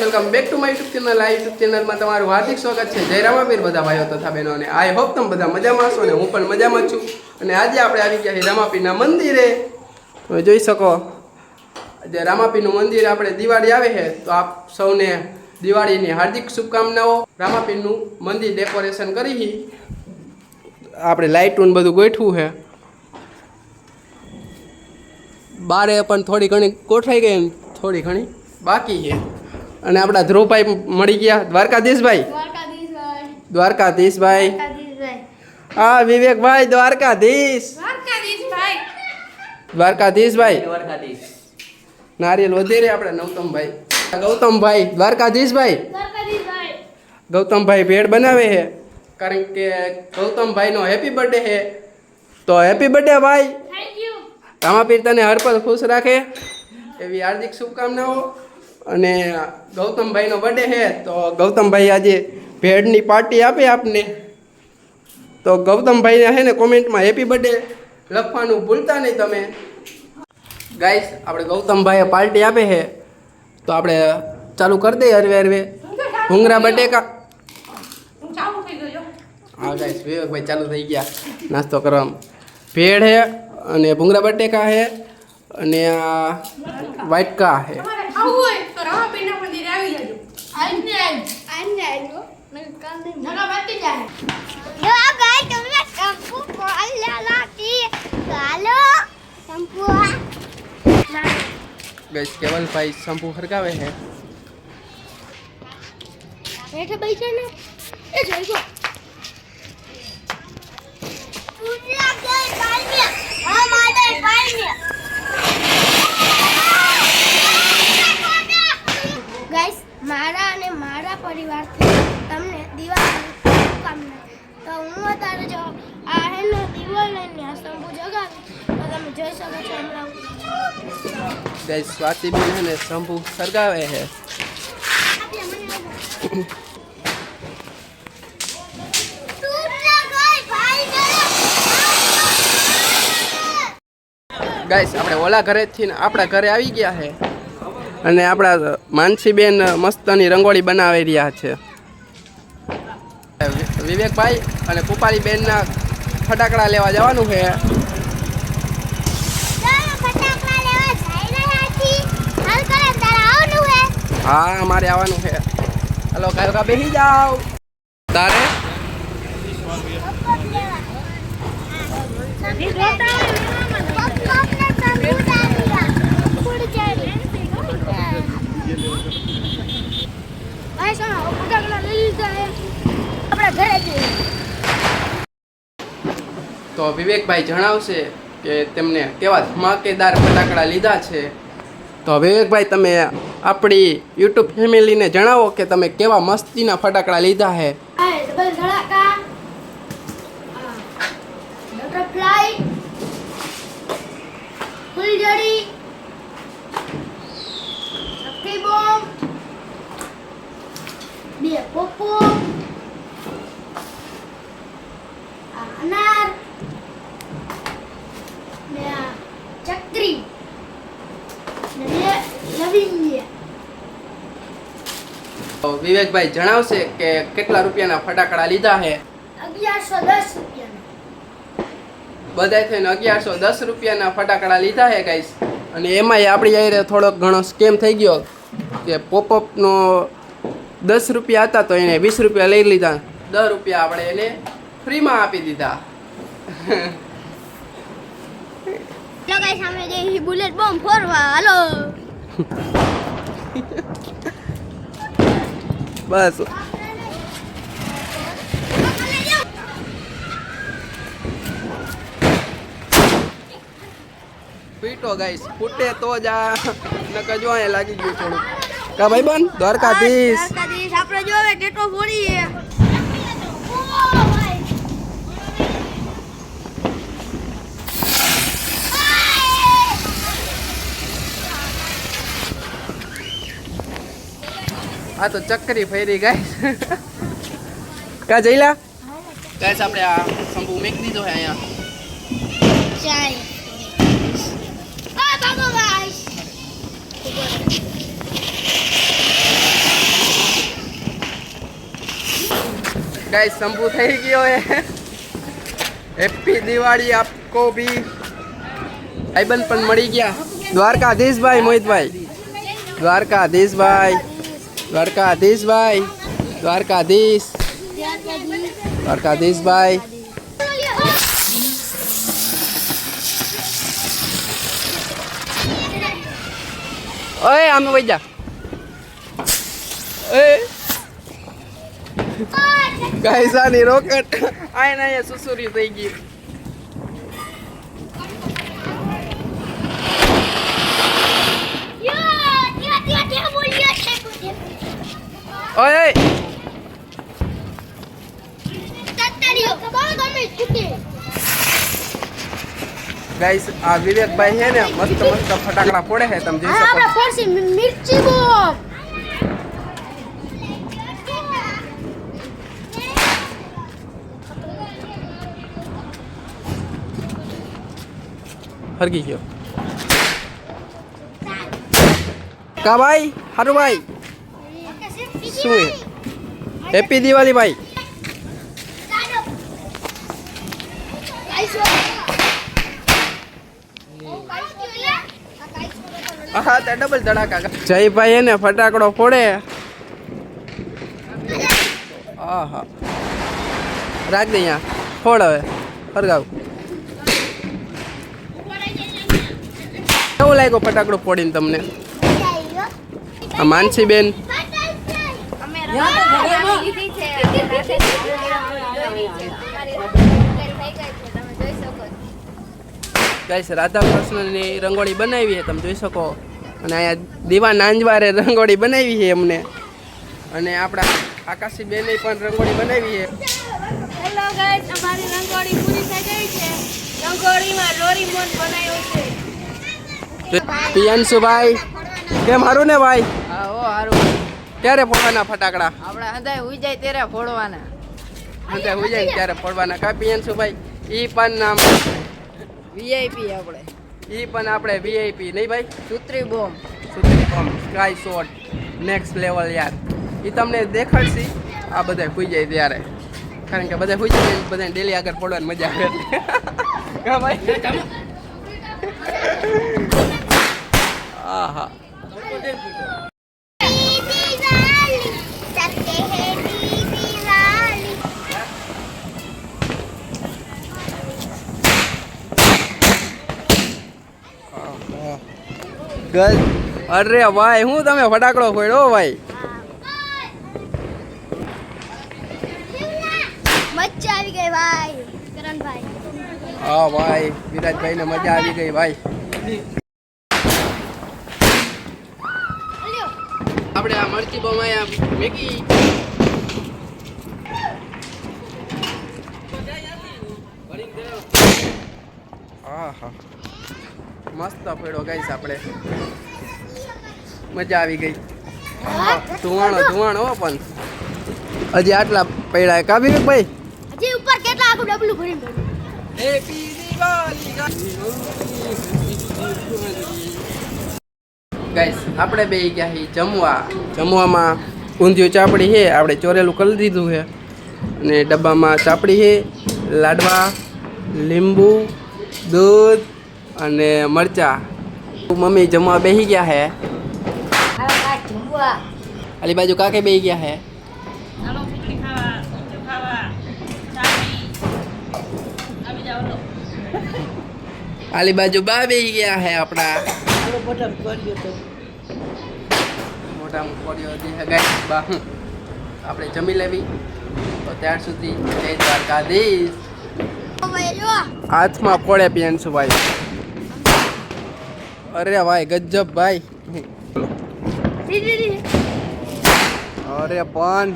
Guys welcome back to my YouTube channel. આ YouTube ચેનલમાં તમારું હાર્દિક સ્વાગત છે. જય રામાપીર બધા ભાઈઓ તથા બહેનોને આઈ હોપ તમે બધા મજામાં હશો ને હું પણ મજામાં છું. અને આજે આપણે આવી ગયા છીએ રામાપીરના મંદિરે. તમે જોઈ શકો જે રામાપીરનું મંદિર આપણે દિવાળી આવે છે, તો આપ સૌને દિવાળીની હાર્દિક શુભકામનાઓ, રામાપીરનું મંદિર ડેકોરેશન કરી આપણે લાઇટનું બધું ગોઠવું છે. બારે પણ થોડી ઘણી ગોઠવાઈ ગઈ થોડી ઘણી બાકી છે. અને આપણા ધ્રુવભાઈ મળી ગયા. દ્વારકાધીશભાઈ. દ્વારકાધીશભાઈ. દ્વારકાધીશભાઈ. દ્વારકાધીશભાઈ. હા વિવેકભાઈ દ્વારકાધીશ. દ્વારકાધીશભાઈ. નારિયેલ દ્વારકાધીશ. નારિયેલ વધેરે આપણે નૌતમભાઈ ગૌતમભાઈ દ્વારકાધીશભાઈ. દ્વારકાધીશભાઈ. ગૌતમભાઈ ભેળ બનાવે છે. કારણ કે ગૌતમભાઈનો હેપી બર્થડે છે. તો હેપી બર્થડે ભાઈ. રામાપીર તને હરપલ ખુશ રાખે. એવી હાર્દિક શુભકામનાઓ. અને ગૌતમભાઈનો બર્થડે છે, તો ગૌતમભાઈ આજે ભેળની પાર્ટી આપે આપને. તો ગૌતમભાઈને છે ને કોમેન્ટમાં હેપી બર્થડે લખવાનું ભૂલતા નહીં તમે. ગાઈસ આપણે ગૌતમભાઈએ પાર્ટી આપે છે. તો આપણે ચાલુ કરી દઈએ હરવે હરવે. ભૂંગરા બટેકા. હું ગાઈસ વિવેકભાઈ ચાલુ થઈ ગયા. નાસ્તો કરવામાં. ભેળ છે અને ભૂંગરા બટેકા છે અને આ વાટકા છે. તમારે ખાવું હોય તો રામાપીરના મંદિરે આવી જજો આઈને આઈને આવ્યો નકા બાકી જાય જો ગાય તમને શંપુ બોલાલાતી ચાલો શંપુ ગાઈસ કેવલભાઈ શંપુ ખરગાવે છે બેઠે બેઠે ને એ જોઈ ગો પૂજા ગઈ પાણી હા માદે પાણી ગાઈસ મારા અને મારા પરિવારથી તમને દિવાળીની શુભકામના. તો હું અત્યારે જો આ હેલો દિવાળીની આ શંભુ જગાવી, તો તમે જોઈ શકો છો હમણાં ગાઈસ સ્વાતિબેન છે ને શંપુ ખરગાવે છે. ગાઈસ આપણે ઓલા ઘરેથી આપણા ઘરે આવી ગયા છે. અને આપણા માનસીબેન મસ્તની રંગોળી બનાવી રહ્યા છે. વિવેકભાઈ અને કુપાલીબેનના ફટાકડા લેવા જવાનું છે. હા મારે આવવાનું છે. હલો કાલકા બેસી જાઓ. તારે? તો વિવેકભાઈ જણાવશે કે તેમને કેવા ધમાકેદાર ફટાકડા લીધા છે. તો વિવેકભાઈ, તમે આપણી યુટ્યુબ ફેમિલીને જણાવો કે તમે કેવા મસ્તીના ફટાકડા લીધા છે આ ડબલ ધડાકા બટરફ્લાય ફૂલઝડી ચક્કી બોમ્બ બે પોપો આ અનાર ને આ ચકરી ને બે તો વિવેકભાઈ જણાવશે કે કેટલા રૂપિયાના ફટાકડા લીધા છે? અગિયારસો દસ રૂપિયાનો. બધાય થઈને અગિયારસો દસ રૂપિયાના ફટાકડા લીધા છે ગાઈસ અને એમાંય આપણી યારે થોડોક ઘણો સ્કેમ થઈ ગયો કે પોપઅપનો દસ રૂપિયા હતા તો એને વીસ રૂપિયા લઈ લીધા. દસ રૂપિયા આપણે એને ફ્રીમાં આપી દીધા. હેલો ગાઈસ અમે જે બુલેટ બોમ્બ ફોરવા. હાલો. બસ. પીટો ગાઈસ, ફૂટે તો જ આ. નકર જો અહીંયા લાગી ગયું થોડું કા ભાઈ બન દ્વારકાધીશ દ્વારકાધીશ. આપણે જો હવે ટેટો ફોડીએ. આ તો ચક્કરી ફેરી ગઈ કા જઈલા ગાઈસ આપણે આ શંભુ મેક દીધો હે અહીંયા ચાય આ બાબો ગાઈસ ગાઈસ શંભુ થઈ ગયો હે હેપી દિવાળી આપકો ભી આઈબન પણ મળી ગયા દ્વારકાધીશભાઈ મોહિતભાઈ દ્વારકાધીશભાઈ દ્વારકાધીશભાઈ દ્વારકાધીશ. દ્વારકાધીશભાઈ ઓય આમે વઈ જા. એ. ગાઈસ આની રોકેટ. આય ના સુસુરી થઈ ગઈ. ઓય ઓય ગાઈસ આ વિવેકભાઈ છે ને મસ્ત મસ્ત ફટાકડા ફોડે છે તમે જોઈ શકો છો. મિર્ચી બોમ હરગી ગયો કા ભાઈ હારું ભાઈ શું હેપી દિવાળી ભાઈ. હા ડબલ ધડાકા જયભાઈ એને ફટાકડો ફોડે. આહા. રાખ દે અહીંયા. ફોડ હવે. ફરગાવ. કેવું લાગ્યો ફટાકડો ફોડીને તમને? આ માનસી બેન ગાઈસ રાધા કૃષ્ણની રંગોળી બનાવી છે તમે જોઈ શકો. અને અહીંયા દીવા નાંજવારે રંગોળી બનાવી છે એમને અને આપણા આકાશી બેને પણ રંગોળી બનાવી છે. હેલો ગાઈસ અમારી રંગોળી પૂરી થઈ ગઈ છે. રંગોળીમાં ડોરીમોન બનાવ્યો છે. પિયાંશુભાઈ કેમ હારું ને ભાઈ? હા ઓ હારું. ક્યારે ફોડવાના ફટાકડા? આપણે હંધાય ઉઈ જાય ત્યારે ફોડવાના. હંધાય હોઈ જાય ત્યારે ફોડવાના. કા ભાઈ? ઈ પણ નામ વીઆઈપી આપણે. ઈ પણ આપણે વીઆઈપી નહીં ભાઈ? સુત્રી bomb. સુત્રી bomb. Sky shot next level યાર. એ તમને દેખાડશી. આ બધા હોઈ જાય ત્યારે. કારણ કે બધા હોઈ જાય બધા ડેલી આગળ પડવાની મજા આવે. એટલે કા ભાઈ હા હા ગલ અરે ભાઈ હું તમે ફટાકડો ફોડ્યો ભાઈ? મચ્છા આવી ગઈ ભાઈ કરણભાઈ. હા ભાઈ વિરાજભાઈ ને મજા આવી ગઈ ભાઈ. આપણે આ મરચી બમાયા મેગી આહા મસ્ત પડ્યો ગઈશ આપણે. મજા આવી ગઈ. ધુવાણો ધુવાણો પણ. હજી આટલા પડ્યા કા ભાઈ? હજી ઉપર કેટલા આખું ડબલું ભરી ગાઈસ આપણે બે ગયા છીએ જમવા. જમવામાં ઊંધિયું ચાપડી છે આપણે ચોરેલું કરી દીધું છે. અને ડબ્બામાં ચાપડી છે લાડવા લીંબુ દૂધ અને મરચા. મમ્મી જમવા બેસી ગયા હે. આલી બાજુ કાકે બેસી ગયા હે? આલી બાજુ બા બેસી ગયા હે આપણા. મોટા મુખોડીઓ જે ગાઈસ બા હું આપણે જમી લેવી. તો ત્યાર સુધી જય દ્વારકાધીશ. હાથમાં પડે પેન્સુ ભાઈ અરે ભાઈ ગજબ ભાઈ. અરે પણ.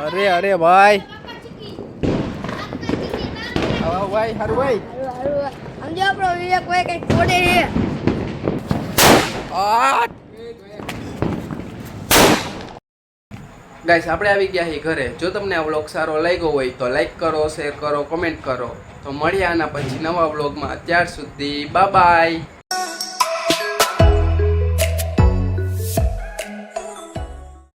અરે અરે ભાઈ. ભાઈ હારું ભાઈ. સમજો આપણો વિવેક કોઈ કઈ છોડે છે. ગાઈસ આપણે આવી ગયા છીએ ઘરે. જો તમને આ વ્લોગ સારો લાગ્યો હોય તો લાઈક કરો શેર કરો કોમેન્ટ કરો. તો મળ્યા આના પછી નવા વ્લોગમાં ત્યાર સુધી બાય બાય